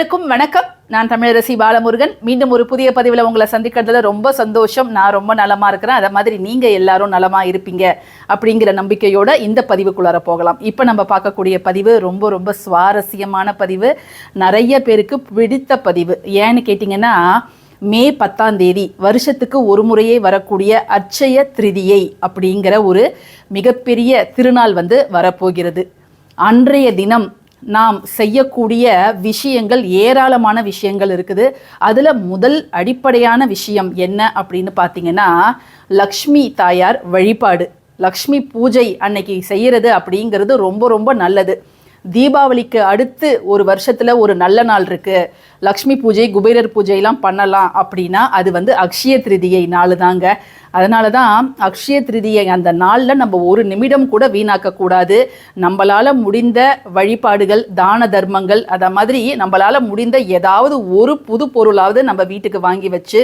அனைவருக்கும் வணக்கம். நான் தமிழரசி பாலமுருகன். மீண்டும் ஒரு புதிய பதிவில் உங்களை சந்திக்கிறதுல ரொம்ப சந்தோஷம். நான் ரொம்ப நலமாக இருக்கிறேன். அதை மாதிரி நீங்கள் எல்லாரும் நலமாக இருப்பீங்க அப்படிங்கிற நம்பிக்கையோட இந்த பதிவுக்குள்ளார போகலாம். இப்போ நம்ம பார்க்கக்கூடிய பதிவு ரொம்ப ரொம்ப சுவாரஸ்யமான பதிவு. நிறைய பேருக்கு பிடித்த பதிவு. ஏன்னு கேட்டிங்கன்னா மே பத்தாம் தேதி வருஷத்துக்கு ஒரு முறையே வரக்கூடிய அச்சய திருதியை அப்படிங்கிற ஒரு மிகப்பெரிய திருநாள் வந்து வரப்போகிறது. அன்றைய தினம் நாம் செய்யக்கூடிய விஷயங்கள் ஏராளமான விஷயங்கள் இருக்குது. அதில் முதல் அடிப்படையான விஷயம் என்ன அப்படின்னு பார்த்தீங்கன்னா லக்ஷ்மி தாயார் வழிபாடு. லக்ஷ்மி பூஜை அன்னைக்கு செய்கிறது அப்படிங்கிறது ரொம்ப ரொம்ப நல்லது. தீபாவளிக்கு அடுத்து ஒரு வருஷத்தில் ஒரு நல்ல நாள் இருக்குது லக்ஷ்மி பூஜை குபேரர் பூஜையெல்லாம் பண்ணலாம் அப்படின்னா அது வந்து அக்ஷய திருதியை நாள் தாங்க அதனால தான் அக்ஷய திருதியை அந்த நாளில் நம்ம ஒரு நிமிடம் கூட வீணாக்கக்கூடாது. நம்மளால் முடிந்த வழிபாடுகள் தான தர்மங்கள் அதை மாதிரி நம்மளால் முடிந்த ஏதாவது ஒரு புது பொருளாவது நம்ம வீட்டுக்கு வாங்கி வச்சு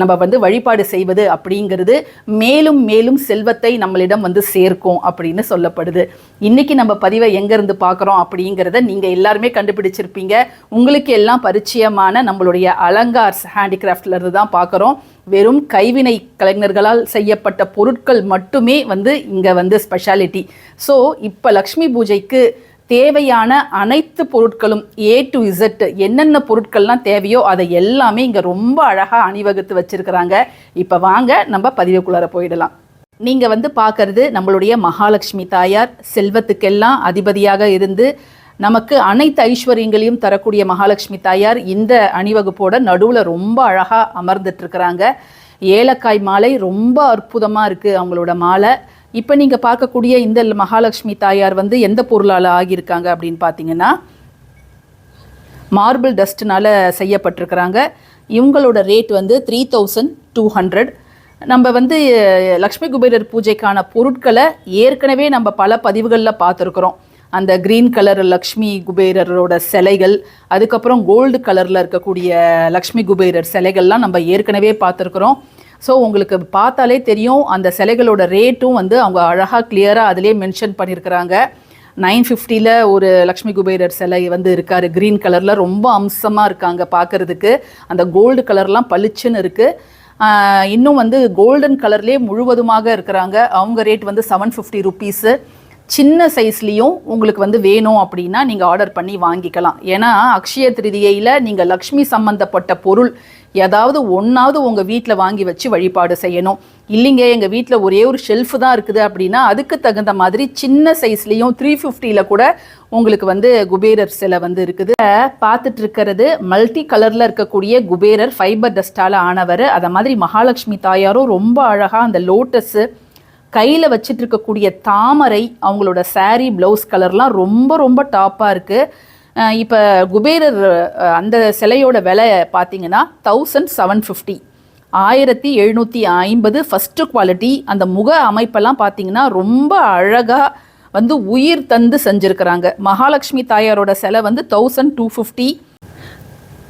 நம்ம வந்து வழிபாடு செய்வது அப்படிங்கிறது மேலும் மேலும் செல்வத்தை நம்மளிடம் வந்து சேர்க்கும் அப்படின்னு சொல்லப்படுது. இன்னைக்கு நம்ம பதிவை எங்கேருந்து பார்க்குறோம் அப்படிங்கிறத நீங்கள் எல்லாருமே கண்டுபிடிச்சிருப்பீங்க. உங்களுக்கு எல்லாம் பரிச்சயமான நம்மளுடைய அலங்கார்ஸ் ஹேண்டிகிராஃப்ட்லேருந்து தான் பார்க்குறோம். வெறும் கைவினை கலைஞர்களால் செய்யப்பட்ட பொருட்கள் மட்டுமே வந்து இங்கே வந்து ஸ்பெஷாலிட்டி ஸோ இப்போ லக்ஷ்மி பூஜைக்கு தேவையான அனைத்து பொருட்களும் ஏ டு இசட் என்னென்ன பொருட்கள்லாம் தேவையோ அதை எல்லாமே இங்கே ரொம்ப அழகாக அணிவகுத்து வச்சுருக்கிறாங்க. இப்போ வாங்க நம்ம பதிவுக்குள்ளார போயிடலாம். நீங்கள் வந்து பார்க்கறது நம்மளுடைய மகாலட்சுமி தாயார் செல்வத்துக்கெல்லாம் அதிபதியாக இருந்து நமக்கு அனைத்து ஐஸ்வர்யங்களையும் தரக்கூடிய மகாலட்சுமி தாயார் இந்த அணிவகுப்போட நடுவில் ரொம்ப அழகாக அமர்ந்துட்டு இருக்கிறாங்க ஏலக்காய் மாலை ரொம்ப அற்புதமாக இருக்குது அவங்களோட மாலை. இப்போ நீங்கள் பார்க்கக்கூடிய இந்த மகாலட்சுமி தாயார் வந்து எந்த பொருளால் ஆகியிருக்காங்க அப்படின்னு பார்த்தீங்கன்னா மார்பிள் டஸ்ட்னால் செய்யப்பட்டிருக்கிறாங்க. இவங்களோட ரேட் வந்து த்ரீ தௌசண்ட் டூ ஹண்ட்ரட் நம்ம வந்து லக்ஷ்மி குபேரர் பூஜைக்கான பொருட்களை ஏற்கனவே நம்ம பல பதிவுகளில் பார்த்துருக்குறோம். அந்த க்ரீன் கலர் லக்ஷ்மி குபேரரோட சிலைகள் அதுக்கப்புறம் கோல்டு கலரில் இருக்கக்கூடிய லக்ஷ்மி குபேரர் சிலைகள்லாம் நம்ம ஏற்கனவே பார்த்துருக்குறோம். ஸோ உங்களுக்கு பார்த்தாலே தெரியும் அந்த சிலைகளோட ரேட்டும் வந்து அவங்க அழகாக கிளியராக அதிலே மென்ஷன் பண்ணியிருக்கிறாங்க நைன் ஃபிஃப்டியில் ஒரு லக்ஷ்மி குபேரர் சிலை வந்து இருக்கார் க்ரீன் கலரில் ரொம்ப அம்சமாக இருக்காங்க பார்க்கறதுக்கு. அந்த கோல்டு கலர்லாம் பளிச்சுன்னு இருக்குது இன்னும் வந்து கோல்டன் கலர்லேயே முழுவதுமாக இருக்கிறாங்க. அவங்க ரேட் வந்து செவன் ஃபிஃப்டி ருப்பீஸு சின்ன சைஸ்லேயும் உங்களுக்கு வந்து வேணும் அப்படின்னா நீங்கள் ஆர்டர் பண்ணி வாங்கிக்கலாம். ஏன்னா அக்ஷய திருதியையில் நீங்கள் லக்ஷ்மி சம்பந்தப்பட்ட பொருள் ஏதாவது ஒன்றாவது உங்கள் வீட்டில் வாங்கி வச்சு வழிபாடு செய்யணும். இல்லைங்க எங்கள் வீட்டில் ஒரே ஒரு ஷெல்ஃபு தான் இருக்குது அப்படின்னா அதுக்கு தகுந்த மாதிரி சின்ன சைஸ்லேயும் த்ரீ ஃபிஃப்டியில் கூட உங்களுக்கு வந்து குபேரர் சிலை வந்து இருக்குது. பார்த்துட்டு இருக்கிறது மல்டி கலரில் இருக்கக்கூடிய குபேரர் ஃபைபர் டஸ்டால் ஆனவர். அதை மாதிரி மகாலட்சுமி தாயாரும் ரொம்ப அழகாக அந்த லோட்டஸு கையில் வச்சிட்டு இருக்கக்கூடிய தாமரை அவங்களோட சாரீ ப்ளவுஸ் கலர்லாம் ரொம்ப ரொம்ப டாப்பாக இருக்குது இப்போ குபேரர் அந்த சிலையோட விலை பார்த்தீங்கன்னா தௌசண்ட் செவன் ஃபிஃப்டி ஆயிரத்தி எழுநூற்றி ஐம்பது ஃபஸ்ட்டு குவாலிட்டி அந்த முக அமைப்பெல்லாம் பார்த்தீங்கன்னா ரொம்ப அழகாக வந்து உயிர் தந்து செஞ்சுருக்கிறாங்க. மகாலட்சுமி தாயாரோட சிலை வந்து தௌசண்ட் டூ ஃபிஃப்டி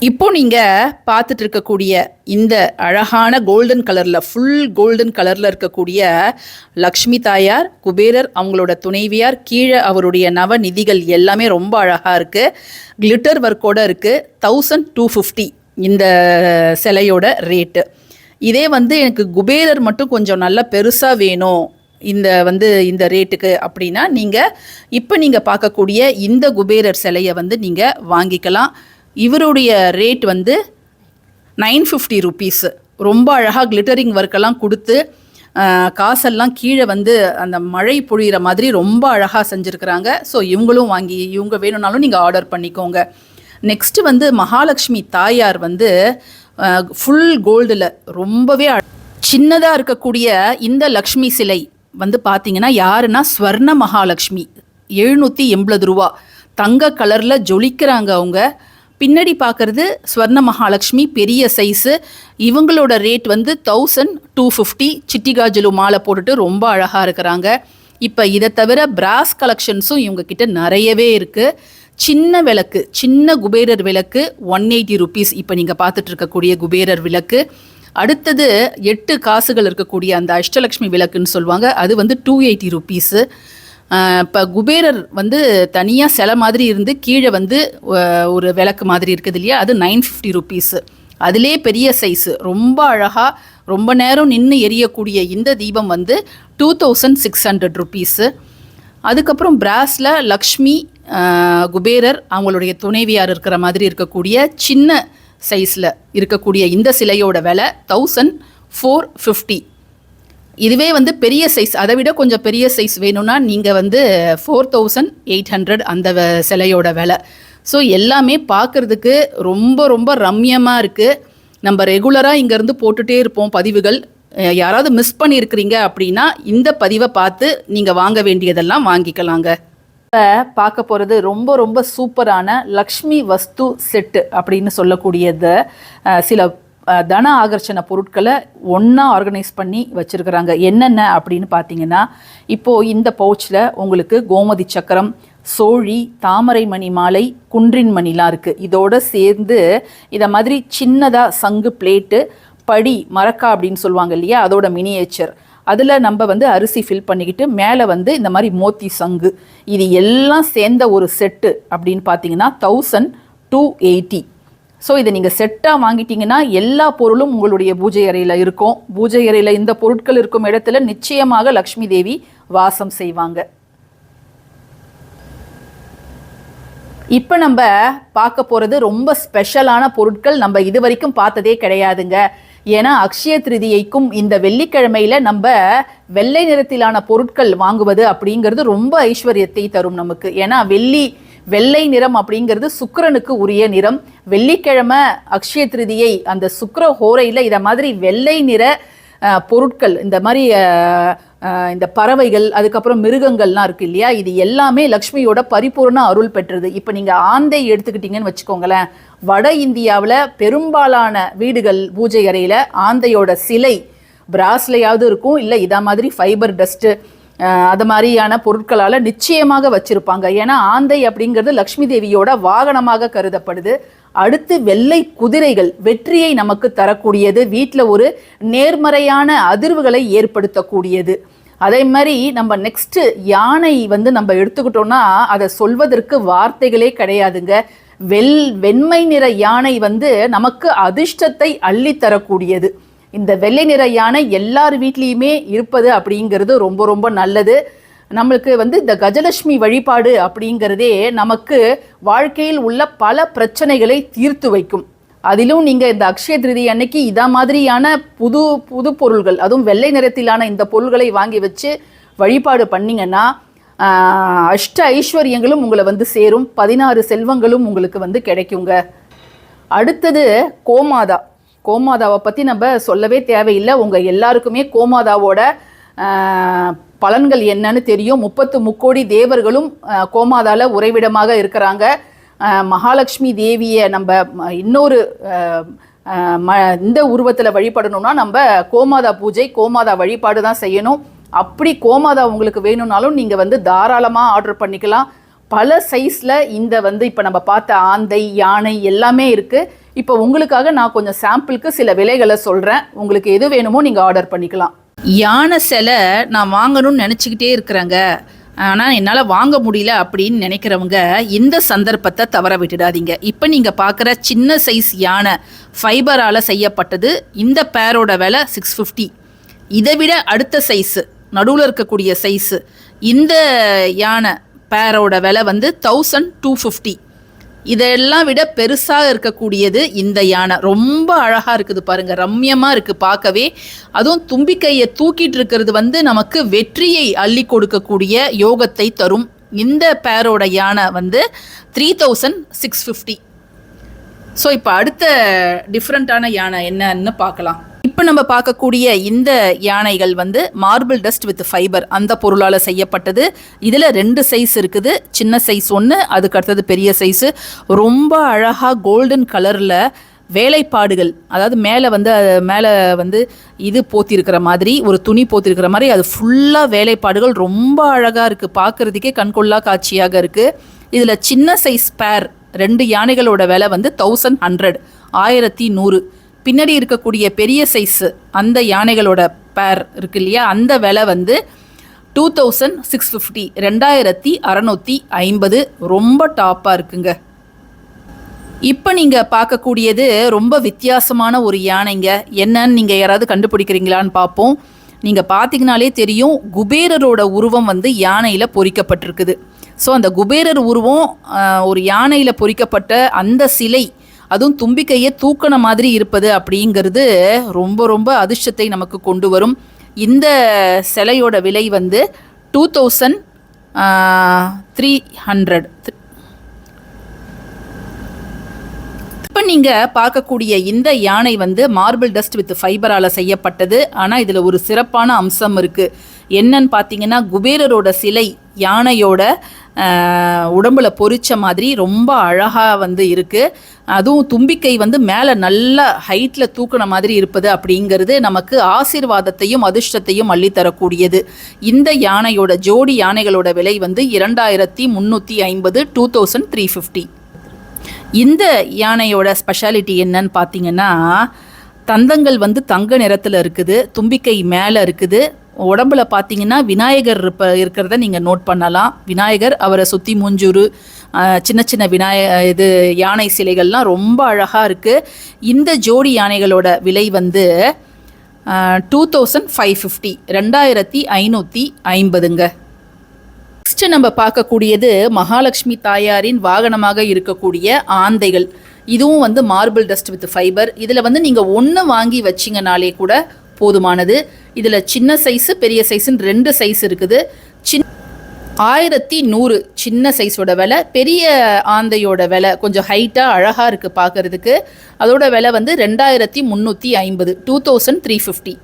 இப்போ நீங்கள் பார்த்துட்டு இருக்கக்கூடிய இந்த அழகான கோல்டன் கலரில் ஃபுல் கோல்டன் கலரில் இருக்கக்கூடிய லக்ஷ்மி தாயார் குபேரர் அவங்களோட துணைவியார் கீழே அவருடைய நவநிதிகள் எல்லாமே ரொம்ப அழகாக இருக்குது கிளிட்டர் ஒர்க்கோட இருக்குது தௌசண்ட் டூ ஃபிஃப்டி இந்த சிலையோட ரேட்டு இதே வந்து எனக்கு குபேரர் மட்டும் கொஞ்சம் நல்லா பெருசாக வேணும் இந்த வந்து இந்த ரேட்டுக்கு அப்படின்னா நீங்கள் இப்போ நீங்கள் பார்க்கக்கூடிய இந்த குபேரர் சிலையை வந்து நீங்கள் வாங்கிக்கலாம். இவருடைய ரேட் வந்து நைன் ஃபிஃப்டி ருபீஸு ரொம்ப அழகாக கிளிட்டரிங் ஒர்க்கெல்லாம் கொடுத்து காசெல்லாம் கீழே வந்து அந்த மழை பொழியிற மாதிரி ரொம்ப அழகாக செஞ்சுருக்கிறாங்க. ஸோ இவங்களும் வாங்கி இவங்க வேணும்னாலும் நீங்கள் ஆர்டர் பண்ணிக்கோங்க. நெக்ஸ்ட்டு வந்து மகாலட்சுமி தாயார் வந்து ஃபுல் கோல்டில் ரொம்பவே சின்னதாக இருக்கக்கூடிய இந்த லக்ஷ்மி சிலை வந்து பார்த்தீங்கன்னா யாருன்னா ஸ்வர்ண மகாலட்சுமி. எழுநூற்றி எண்பது ரூபா. தங்க கலரில் ஜொலிக்கிறாங்க அவங்க. பின்னாடி பார்க்குறது ஸ்வர்ண மகாலட்சுமி பெரிய சைஸு இவங்களோட ரேட் வந்து தௌசண்ட் டூ ஃபிஃப்டி சிட்டிகாஜலு மாலை போட்டுட்டு ரொம்ப அழகாக இருக்கிறாங்க. இப்போ இதை தவிர பிராஸ் கலெக்ஷன்ஸும் இவங்கக்கிட்ட நிறையவே இருக்குது சின்ன விளக்கு சின்ன குபேரர் விளக்கு ஒன் எயிட்டி ருபீஸ் இப்போ நீங்கள் பார்த்துட்டு இருக்கக்கூடிய குபேரர் விளக்கு. அடுத்தது எட்டு காசுகள் இருக்கக்கூடிய அந்த அஷ்டலக்ஷ்மி விளக்குன்னு சொல்லுவாங்க. அது வந்து டூ எயிட்டி ருபீஸு இப்போ குபேரர் வந்து தனியாக சிலை மாதிரி இருந்து கீழே வந்து ஒரு விளக்கு மாதிரி இருக்குது இல்லையா? அது நைன் ஃபிஃப்டி ருபீஸு அதிலே பெரிய சைஸு ரொம்ப அழகாக ரொம்ப நேரம் நின்று எரியக்கூடிய இந்த தீபம் வந்து two thousand six hundred rupees அதுக்கப்புறம் பிராஸில் லக்ஷ்மி குபேரர் அவங்களுடைய துணைவியார் இருக்கிற மாதிரி இருக்கக்கூடிய சின்ன சைஸில் இருக்கக்கூடிய இந்த சிலையோட விலை தௌசண்ட் ஃபோர் ஃபிஃப்டி இதுவே வந்து பெரிய சைஸ் அதை விட கொஞ்சம் பெரிய சைஸ் வேணும்னா நீங்கள் வந்து ஃபோர் தௌசண்ட் எயிட் ஹண்ட்ரட் அந்த சிலையோட விலை. ஸோ எல்லாமே பார்க்குறதுக்கு ரொம்ப ரொம்ப ரம்யமாக இருக்குது நம்ம ரெகுலராக இங்கேருந்து போட்டுகிட்டே இருப்போம் பதிவுகள். யாராவது மிஸ் பண்ணியிருக்கிறீங்க அப்படின்னா இந்த பதிவை பார்த்து நீங்கள் வாங்க வேண்டியதெல்லாம் வாங்கிக்கலாங்க. இப்போ பார்க்க போகிறது ரொம்ப ரொம்ப சூப்பரான லக்ஷ்மி வஸ்து செட்டு அப்படின்னு சொல்லக்கூடியது. சில தன ஆகர்ஷண பொருட்களை ஒன்றா ஆர்கனைஸ் பண்ணி வச்சுருக்கிறாங்க. என்னென்ன அப்படின்னு பார்த்தீங்கன்னா இப்போது இந்த பவுச்சில் உங்களுக்கு கோமதி சக்கரம் சோழி தாமரை மணி மாலை குன்றின் மணிலாம் இருக்குது இதோட சேர்ந்து இதை மாதிரி சின்னதாக சங்கு பிளேட்டு படி மரக்கா அப்படின்னு சொல்லுவாங்க இல்லையா? அதோட மினியேச்சர் அதில் நம்ம வந்து அரிசி ஃபில் பண்ணிக்கிட்டு மேலே வந்து இந்த மாதிரி மோத்தி சங்கு. இது எல்லாம் சேர்ந்த ஒரு செட்டு அப்படின்னு பார்த்தீங்கன்னா தௌசண்ட் டூ எயிட்டி ஸோ இதை நீங்கள் செட்டாக வாங்கிட்டீங்கன்னா எல்லா பொருளும் உங்களுடைய பூஜை அறையில் இருக்கும். பூஜை அறையில் இந்த பொருட்கள் இருக்கும் இடத்துல நிச்சயமாக லக்ஷ்மி தேவி வாசம் செய்வாங்க. இப்போ நம்ம பார்க்க போகிறது ரொம்ப ஸ்பெஷலான பொருட்கள் நம்ம இது வரைக்கும் பார்த்ததே கிடையாதுங்க. ஏன்னா அக்ஷய திருதியைக்கும் இந்த வெள்ளிக்கிழமையில நம்ம வெள்ளை நிறத்திலான பொருட்கள் வாங்குவது அப்படிங்கிறது ரொம்ப ஐஸ்வர்யத்தை தரும் நமக்கு. ஏன்னா வெள்ளி வெள்ளை நிறம் அப்படிங்கிறது சுக்கரனுக்கு உரிய நிறம். வெள்ளிக்கிழமை அக்ஷய திருதியை அந்த சுக்கர ஹோரையில் இதை மாதிரி வெள்ளை நிற பொருட்கள் இந்த மாதிரி இந்த பறவைகள் அதுக்கப்புறம் மிருகங்கள்லாம் இருக்கு இல்லையா? இது எல்லாமே லக்ஷ்மியோட பரிபூர்ண அருள் பெற்றது. இப்போ நீங்கள் ஆந்தை எடுத்துக்கிட்டீங்கன்னு வச்சுக்கோங்களேன். வட இந்தியாவில் பெரும்பாலான வீடுகள் பூஜை அறையில் ஆந்தையோட சிலை பிராஸ்லையாவது இருக்கும் இல்லை இதா மாதிரி ஃபைபர் டஸ்ட்டு அது மாதிரியான பொருட்களால் நிச்சயமாக வச்சிருப்பாங்க. ஏன்னா ஆந்தை அப்படிங்கிறது லக்ஷ்மி தேவியோட வாகனமாக கருதப்படுது. அடுத்து வெள்ளை குதிரைகள் வெற்றியை நமக்கு தரக்கூடியது. வீட்டில் ஒரு நேர்மறையான அதிர்வுகளை ஏற்படுத்தக்கூடியது. அதே மாதிரி நம்ம நெக்ஸ்ட்டு யானை வந்து நம்ம எடுத்துக்கிட்டோம்னா அதை சொல்வதற்கு வார்த்தைகளே கிடையாதுங்க. வெள் வெண்மை நிற யானை வந்து நமக்கு அதிர்ஷ்டத்தை அள்ளித் தரக்கூடியது இந்த வெள்ளை நிற யானை எல்லார் வீட்லேயுமே இருப்பது அப்படிங்கிறது ரொம்ப ரொம்ப நல்லது. நம்மளுக்கு வந்து இந்த கஜலட்சுமி வழிபாடு அப்படிங்கிறதே நமக்கு வாழ்க்கையில் உள்ள பல பிரச்சனைகளை தீர்த்து வைக்கும். அதிலும் நீங்கள் இந்த அக்ஷய திருதி அன்னைக்கு இதா மாதிரியான புது புது பொருள்கள் அதுவும் வெள்ளை நிறத்திலான இந்த பொருள்களை வாங்கி வச்சு வழிபாடு பண்ணிங்கன்னா அஷ்ட ஐஸ்வர்யங்களும் உங்களை வந்து சேரும். பதினாறு செல்வங்களும் உங்களுக்கு வந்து கிடைக்குங்க. அடுத்தது கோமாதா. கோமாதாவை பற்றி நம்ம சொல்லவே தேவையில்லை. உங்கள் எல்லாருக்குமே கோமாதாவோட பலன்கள் என்னன்னு தெரியும். முப்பத்து முக்கோடி தேவர்களும் கோமாதாவில் உறைவிடமாக இருக்கிறாங்க. மகாலட்சுமி தேவியை நம்ம இன்னொரு ம இந்த உருவத்தில் வழிபடணும்னா நம்ம கோமாதா பூஜை கோமாதா வழிபாடு தான் செய்யணும். அப்படி கோமாதா உங்களுக்கு வேணும்னாலும் நீங்கள் வந்து தாராளமாக ஆர்டர் பண்ணிக்கலாம். பல சைஸில் இந்த வந்து இப்போ நம்ம பார்த்த ஆந்தை யானை எல்லாமே இருக்குது இப்போ உங்களுக்காக நான் கொஞ்சம் சாம்பிளுக்கு சில விலைகளை சொல்கிறேன் உங்களுக்கு எது வேணுமோ நீங்கள் ஆர்டர் பண்ணிக்கலாம். யானை சிலை நான் வாங்கணும்னு நினச்சிக்கிட்டே இருக்கிறேங்க. ஆனால் என்னால் வாங்க முடியல அப்படின்னு நினைக்கிறவங்க இந்த சந்தர்ப்பத்தை தவற விட்டுடாதீங்க. இப்போ நீங்கள் பார்க்குற சின்ன சைஸ் யானை ஃபைபரால் செய்யப்பட்டது இந்த பேரோட விலை சிக்ஸ் ஃபிஃப்டி இதை விட அடுத்த சைஸு நடுவில் இருக்கக்கூடிய சைஸு இந்த யானை பேரோட விலை வந்து தௌசண்ட் டூ ஃபிஃப்டி இதெல்லாம் விட பெருசாக இருக்கக்கூடியது இந்த யானை. ரொம்ப அழகாக இருக்குது பாருங்கள் ரம்யமாக இருக்குது பார்க்கவே. அதுவும் தும்பிக்கையை தூக்கிட்டு இருக்கிறது வந்து நமக்கு வெற்றியை அள்ளி கொடுக்கக்கூடிய யோகத்தை தரும். இந்த பேரோட யானை வந்து three thousand six fifty so இப்போ அடுத்த டிஃப்ரெண்ட்டான யானை என்னன்னு பார்க்கலாம். இப்போ நம்ம பார்க்கக்கூடிய இந்த யானைகள் வந்து மார்பிள் டஸ்ட் வித் ஃபைபர் அந்த பொருளால் செய்யப்பட்டது. இதில் ரெண்டு சைஸ் இருக்குது. சின்ன சைஸ் ஒன்று அதுக்கு அடுத்தது பெரிய சைஸு ரொம்ப அழகாக கோல்டன் கலரில் வேலைப்பாடுகள் அதாவது மேலே வந்து மேலே வந்து இது போத்திருக்கிற மாதிரி ஒரு துணி போத்திருக்கிற மாதிரி அது ஃபுல்லாக வேலைப்பாடுகள் ரொம்ப அழகாக இருக்குது பார்க்குறதுக்கே கண்கொள்ளா காட்சியாக இருக்குது இதில் சின்ன சைஸ் பேர் ரெண்டு யானைகளோட விலை வந்து தௌசண்ட் ஹண்ட்ரட் ஆயிரத்தி நூறு. பின்னாடி இருக்கக்கூடிய பெரிய சைஸு அந்த யானைகளோட பேர் இருக்கு இல்லையா? அந்த விலை வந்து டூ தௌசண்ட் சிக்ஸ் ஃபிஃப்டி ரெண்டாயிரத்தி அறநூற்றி ஐம்பது. ரொம்ப டாப்பாக இருக்குங்க. இப்போ நீங்கள் பார்க்கக்கூடியது ரொம்ப வித்தியாசமான ஒரு யானைங்க. என்னன்னு நீங்கள் யாராவது கண்டுபிடிக்கிறீங்களான்னு பார்ப்போம். நீங்கள் பார்த்தீங்கனாலே தெரியும் குபேரரோட உருவம் வந்து யானையில் பொறிக்கப்பட்டிருக்குது. ஸோ அந்த குபேரர் உருவம் ஒரு யானையில் பொறிக்கப்பட்ட அந்த சிலை அதுவும் தும்பிக்கையை தூக்கின மாதிரி இருப்பது அப்படிங்கிறது ரொம்ப ரொம்ப அதிர்ஷ்டத்தை நமக்கு கொண்டு வரும். இந்த சிலையோட விலை வந்து டூ தௌசண்ட் த்ரீ ஹண்ட்ரட் இப்போ நீங்கள் பார்க்கக்கூடிய இந்த யானை வந்து மார்பிள் டஸ்ட் வித் ஃபைபரால் செய்யப்பட்டது. ஆனால் இதில் ஒரு சிறப்பான அம்சம் இருக்குது என்னன்னு பார்த்தீங்கன்னா குபேரரோட சிலை யானையோட உடம்புல பொறிச்ச மாதிரி ரொம்ப அழகாக வந்து இருக்குது அதுவும் தும்பிக்கை வந்து மேலே நல்ல ஹைட்டில் தூக்குன மாதிரி இருப்பது அப்படிங்கிறது நமக்கு ஆசீர்வாதத்தையும் அதிர்ஷ்டத்தையும் அள்ளித்தரக்கூடியது. இந்த யானையோட ஜோடி யானைகளோட விலை வந்து இரண்டாயிரத்தி முந்நூற்றி ஐம்பது டூ தௌசண்ட் த்ரீ ஃபிஃப்டி இந்த யானையோட ஸ்பெஷாலிட்டி என்னன்னு பார்த்தீங்கன்னா தந்தங்கள் வந்து தங்க நிறத்தில் இருக்குது தும்பிக்கை மேலே இருக்குது. உடம்புல பார்த்தீங்கன்னா விநாயகர் இருப்ப இருக்கிறத நீங்கள் நோட் பண்ணலாம். விநாயகர் அவரை சுற்றி மூஞ்சூறு சின்ன சின்ன விநாய இது யானை சிலைகள்லாம் ரொம்ப அழகாக இருக்குது இந்த ஜோடி யானைகளோட விலை வந்து டூ தௌசண்ட் ஃபைவ் ஃபிஃப்டி ரெண்டாயிரத்தி ஐநூற்றி ஐம்பதுங்க. நெக்ஸ்ட் நம்ம பார்க்கக்கூடியது மகாலட்சுமி தாயாரின் வாகனமாக இருக்கக்கூடிய ஆந்தைகள். இதுவும் வந்து மார்பிள் டஸ்ட் வித் ஃபைபர் இதில் வந்து நீங்கள் ஒன்று வாங்கி வச்சிங்கனாலே கூட போதுமானது. இதில் சின்ன சைஸு பெரிய சைஸுன்னு ரெண்டு சைஸ் இருக்குது. சின் ஆயிரத்தி நூறு சின்ன சைஸோட விலை பெரிய ஆந்தையோட விலை கொஞ்சம் ஹைட்டாக அழகாக இருக்குது பார்க்கறதுக்கு அதோட விலை வந்து ரெண்டாயிரத்தி முந்நூற்றி ஐம்பது டூ தௌசண்ட் த்ரீ ஃபிஃப்டி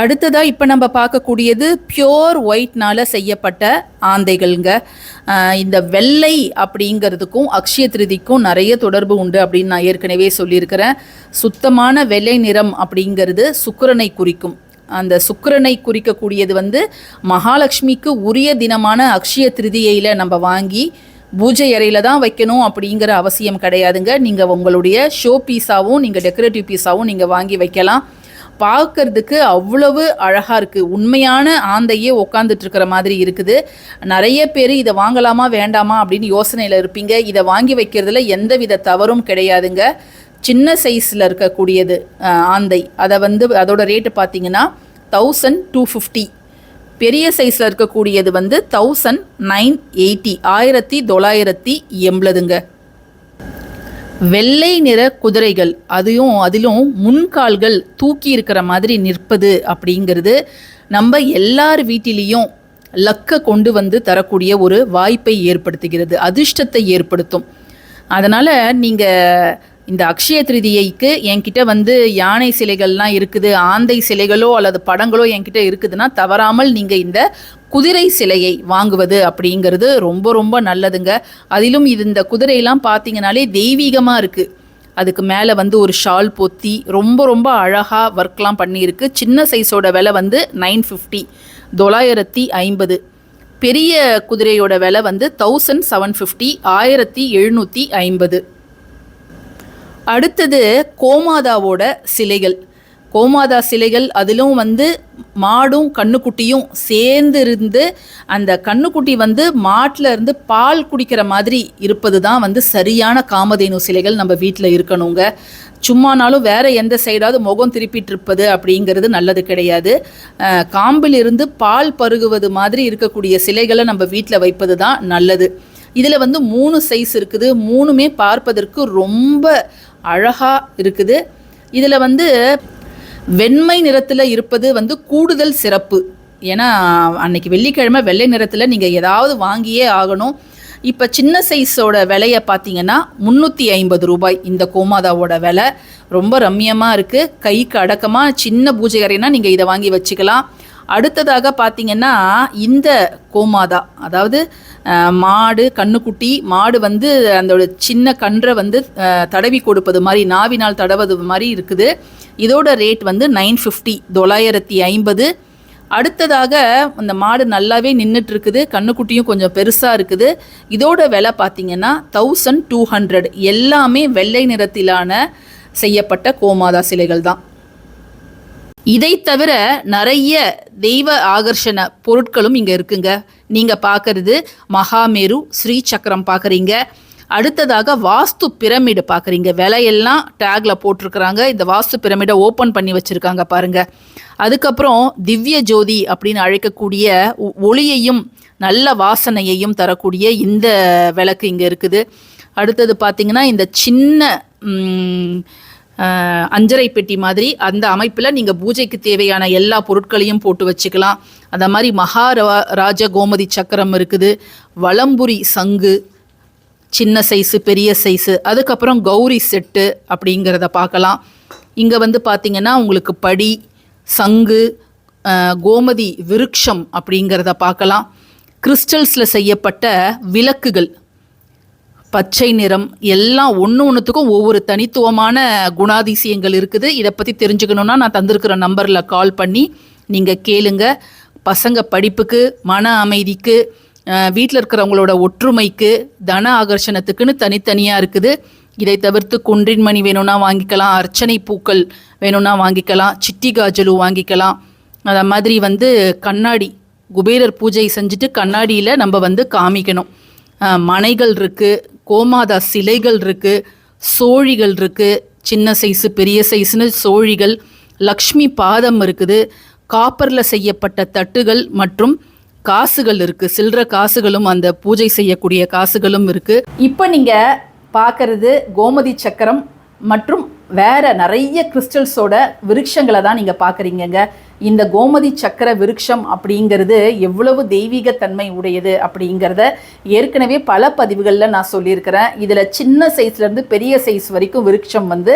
அடுத்ததாக இப்போ நம்ம பார்க்கக்கூடியது பியோர் ஒயிட்னால செய்யப்பட்ட ஆந்தைகள்ங்க. இந்த வெள்ளை அப்படிங்கிறதுக்கும் அக்ஷய திருதிக்கும் நிறைய தொடர்பு உண்டு அப்படின்னு நான் ஏற்கனவே சொல்லியிருக்கிறேன். சுத்தமான வெள்ளை நிறம் அப்படிங்கிறது சுக்கரனை குறிக்கும். அந்த சுக்கரனை குறிக்கக்கூடியது வந்து மகாலட்சுமிக்கு உரிய தினமான அக்ஷய திருதியையில் நம்ம வாங்கி பூஜை அறையில் தான் வைக்கணும் அப்படிங்கிற அவசியம் கிடையாதுங்க. நீங்கள் உங்களுடைய ஷோ பீஸாகவும் நீங்கள் டெக்கரேட்டிவ் பீஸாகவும் நீங்கள் வாங்கி வைக்கலாம். பார்க்கறதுக்கு அவ்வளவு அழகாக இருக்குது உண்மையான ஆந்தையே உட்காந்துட்டு இருக்கிற மாதிரி இருக்குது. நிறைய பேர் இதை வாங்கலாமா வேண்டாமா அப்படின்னு யோசனையில் இருப்பீங்க. இதை வாங்கி வைக்கிறதுல எந்த வித தவறும் கிடையாதுங்க. சின்ன சைஸில் இருக்கக்கூடியது ஆந்தை. அதை வந்து அதோட ரேட்டு பார்த்தீங்கன்னா தௌசண்ட் டூ ஃபிஃப்டி பெரிய சைஸில் இருக்கக்கூடியது வந்து தௌசண்ட் நைன் எயிட்டி ஆயிரத்தி தொள்ளாயிரத்தி எண்பதுங்க. வெள்ளை நிற குதிரைகள் அதையும் அதிலும் முன்கால்கள் தூக்கி இருக்கிற மாதிரி நிற்பது அப்படிங்கிறது நம்ம எல்லார் வீட்டிலையும் லக்கை கொண்டு வந்து தரக்கூடிய ஒரு வாய்ப்பை ஏற்படுத்துகிறது அதிர்ஷ்டத்தை ஏற்படுத்தும். அதனால் நீங்கள் இந்த அக்ஷய திருதியைக்கு என்கிட்ட வந்து யானை சிலைகள்லாம் இருக்குது ஆந்தை சிலைகளோ அல்லது படங்களோ என்கிட்ட இருக்குதுன்னா தவறாமல் நீங்கள் இந்த குதிரை சிலையை வாங்குவது அப்படிங்கிறது ரொம்ப ரொம்ப நல்லதுங்க. அதிலும் இது இந்த குதிரையெல்லாம் பார்த்தீங்கனாலே தெய்வீகமாக இருக்குது அதுக்கு மேலே வந்து ஒரு ஷால் பொத்தி ரொம்ப ரொம்ப அழகாக ஒர்க்லாம் பண்ணியிருக்கு. சின்ன சைஸோட விலை வந்து நைன் ஃபிஃப்டி தொள்ளாயிரத்தி ஐம்பது. பெரிய குதிரையோட விலை வந்து தௌசண்ட் செவன் ஃபிஃப்டி ஆயிரத்தி எழுநூற்றி ஐம்பது. அடுத்தது கோமாதாவோட சிலைகள். கோமாதா சிலைகள் அதிலும் வந்து மாடும் கண்ணுக்குட்டியும் சேர்ந்து இருந்து அந்த கண்ணுக்குட்டி வந்து மாட்டில் இருந்து பால் குடிக்கிற மாதிரி இருப்பது தான் வந்து சரியான காமதேனு சிலைகள் நம்ம வீட்டில் இருக்கணுங்க. சும்மானாலும் வேற எந்த சைடாவது முகம் திருப்பிட்டு இருப்பது அப்படிங்கிறது நல்லது கிடையாது. காம்பிலிருந்து காம்பில் இருந்து பால் பருகுவது மாதிரி இருக்கக்கூடிய சிலைகளை நம்ம வீட்டில் வைப்பது தான் நல்லது. இதில் வந்து மூணு சைஸ் இருக்குது. மூணுமே பார்ப்பதற்கு ரொம்ப அழகாக இருக்குது. இதில் வந்து வெண்மை நிறத்தில் இருப்பது வந்து கூடுதல் சிறப்பு. ஏன்னா அன்னைக்கு வெள்ளிக்கிழமை வெள்ளை நிறத்தில் நீங்கள் ஏதாவது வாங்கியே ஆகணும். இப்போ சின்ன சைஸோட விலையை பார்த்தீங்கன்னா முந்நூற்றி ஐம்பது ரூபாய் இந்த கோமாதாவோட விலை. ரொம்ப ரம்மியமாக இருக்குது கைக்கு அடக்கமாக சின்ன பூஜை அறைனா நீங்கள் இதை வாங்கி வச்சுக்கலாம். அடுத்ததாக பார்த்தீங்கன்னா இந்த கோமாதா. அதாவது மாடு கண்ணுக்குட்டி மாடு வந்து அந்த சின்ன கன்றை வந்து தடவி கொடுப்பது மாதிரி நாவினால் தடவது மாதிரி இருக்குது. இதோட ரேட் வந்து நைன் ஃபிஃப்டி தொள்ளாயிரத்தி ஐம்பது. அடுத்ததாக அந்த மாடு நல்லாவே நின்றுட்டு இருக்குது கண்ணுக்குட்டியும் கொஞ்சம் பெருசாக இருக்குது. இதோட விலை பார்த்திங்கன்னா தௌசண்ட் டூ ஹண்ட்ரட் எல்லாமே வெள்ளை நிறத்திலான செய்யப்பட்ட கோமாதா சிலைகள் தான். இதை தவிர நிறைய தெய்வ ஆகர்ஷண பொருட்களும் இங்கே இருக்குங்க. நீங்கள் பார்க்கறது மகாமேரு ஸ்ரீ சக்கரம் பார்க்குறீங்க அடுத்ததாக வாஸ்து பிரமிடு பார்க்குறீங்க விலையெல்லாம் டேக்ல போட்டிருக்கிறாங்க. இந்த வாஸ்து பிரமிடை ஓப்பன் பண்ணி வச்சுருக்காங்க பாருங்க. அதுக்கப்புறம் திவ்ய ஜோதி அப்படின்னு அழைக்கக்கூடிய ஒ- ஒளியையும் நல்ல வாசனையையும் தரக்கூடிய இந்த விளக்கு இங்கே இருக்குது. அடுத்தது பார்த்திங்கன்னா இந்த சின்ன அஞ்சரை பெட்டி மாதிரி அந்த அமைப்பில் நீங்கள் பூஜைக்கு தேவையான எல்லா பொருட்களையும் போட்டு வச்சுக்கலாம். அந்த மாதிரி மகாரா ராஜ கோமதி சக்கரம் இருக்குது வளம்புரி சங்கு சின்ன சைஸு பெரிய சைஸு அதுக்கப்புறம் கௌரி செட்டு அப்படிங்கிறத பார்க்கலாம். இங்கே வந்து பார்த்தீங்கன்னா உங்களுக்கு படி சங்கு கோமதி விருட்சம் அப்படிங்கிறத பார்க்கலாம். கிறிஸ்டல்ஸில் செய்யப்பட்ட விளக்குகள் பச்சை நிறம் எல்லாம் ஒன்று ஒன்றுத்துக்கும் ஒவ்வொரு தனித்துவமான குணாதிசயங்கள் இருக்குது. இதை பற்றி தெரிஞ்சுக்கணுன்னா நான் தந்திருக்கிற நம்பரில் கால் பண்ணி நீங்கள் கேளுங்க. பசங்க படிப்புக்கு மன அமைதிக்கு வீட்டில் இருக்கிறவங்களோட ஒற்றுமைக்கு தன ஆகர்ஷணத்துக்குன்னு தனித்தனியாக இருக்குது. இதை தவிர்த்து குன்றின்மணி வேணும்னா வாங்கிக்கலாம் அர்ச்சனை பூக்கள் வேணும்னா வாங்கிக்கலாம் சிட்டி காஜலு வாங்கிக்கலாம். அதை மாதிரி வந்து கண்ணாடி குபேரர் பூஜை செஞ்சுட்டு கண்ணாடியில் நம்ம வந்து காமிக்கணும். மனைகள் இருக்குது கோமாதா சிலைகள் இருக்குது சோழிகள் இருக்குது சின்ன சைஸு பெரிய சைஸ்னு சோழிகள் லக்ஷ்மி பாதம் இருக்குது காப்பரில் செய்யப்பட்ட தட்டுகள் மற்றும் காசுகள் இருக்குது சில்லற காசுகளும் அந்த பூஜை செய்யக்கூடிய காசுகளும் இருக்குது இப்போ நீங்கள் பார்க்கறது கோமதி சக்கரம் மற்றும் வேற நிறைய கிறிஸ்டல்ஸோட விருட்சங்களை தான் நீங்கள் பார்க்குறீங்கங்க. இந்த கோமதி சக்கர விருட்சம் அப்படிங்கிறது எவ்வளவு தெய்வீகத்தன்மை உடையது அப்படிங்கிறத ஏற்கனவே பல பதிவுகளில் நான் சொல்லியிருக்கிறேன். இதில் சின்ன சைஸ்லேருந்து பெரிய சைஸ் வரைக்கும் விருட்சம் வந்து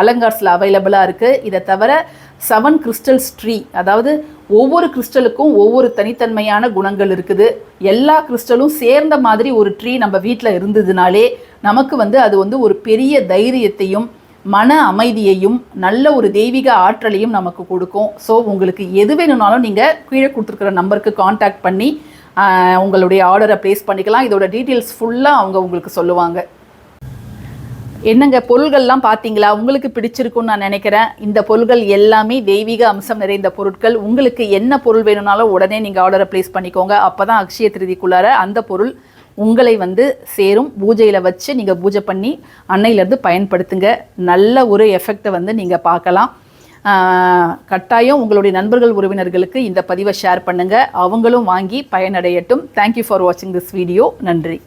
அலங்கார்ஸில் அவைலபிளாக இருக்குது இதை தவிர செவன் கிறிஸ்டல்ஸ் ட்ரீ அதாவது ஒவ்வொரு கிறிஸ்டலுக்கும் ஒவ்வொரு தனித்தன்மையான குணங்கள் இருக்குது. எல்லா கிறிஸ்டலும் சேர்ந்த மாதிரி ஒரு ட்ரீ நம்ம வீட்டில் இருந்ததுனாலே நமக்கு வந்து அது வந்து ஒரு பெரிய தைரியத்தையும் மன அமைதியையும் நல்ல ஒரு தெய்வீக ஆற்றலையும் நமக்கு கொடுக்கும். ஸோ உங்களுக்கு எது வேணும்னாலும் நீங்கள் கீழே கொடுத்துருக்குற நம்பருக்கு காண்டாக்ட் பண்ணி உங்களுடைய ஆர்டரை ப்ளேஸ் பண்ணிக்கலாம். இதோட டீட்டெயில்ஸ் ஃபுல்லாக அவங்க உங்களுக்கு சொல்லுவாங்க. என்னங்க பொருள்கள்லாம் பார்த்தீங்களா? உங்களுக்கு பிடிச்சிருக்குன்னு நான் நினைக்கிறேன். இந்த பொருள்கள் எல்லாமே தெய்வீக அம்சம் நிறைந்த பொருட்கள். உங்களுக்கு என்ன பொருள் வேணும்னாலும் உடனே நீங்கள் ஆர்டரை ப்ளேஸ் பண்ணிக்கோங்க. அப்போ தான் அக்ஷய திருதிக்குள்ளார அந்த பொருள் உங்களை வந்து சேரும். பூஜையில் வச்சு நீங்கள் பூஜை பண்ணி அன்னையிலேருந்து பயன்படுத்துங்க. நல்ல ஒரு எஃபெக்டை வந்து நீங்கள் பார்க்கலாம். கட்டாயம் உங்களுடைய நண்பர்கள் உறவினர்களுக்கு இந்த பதிவை ஷேர் பண்ணுங்கள் அவங்களும் வாங்கி பயனடையட்டும். தேங்க்யூ ஃபார் வாட்சிங் திஸ் வீடியோ நன்றி.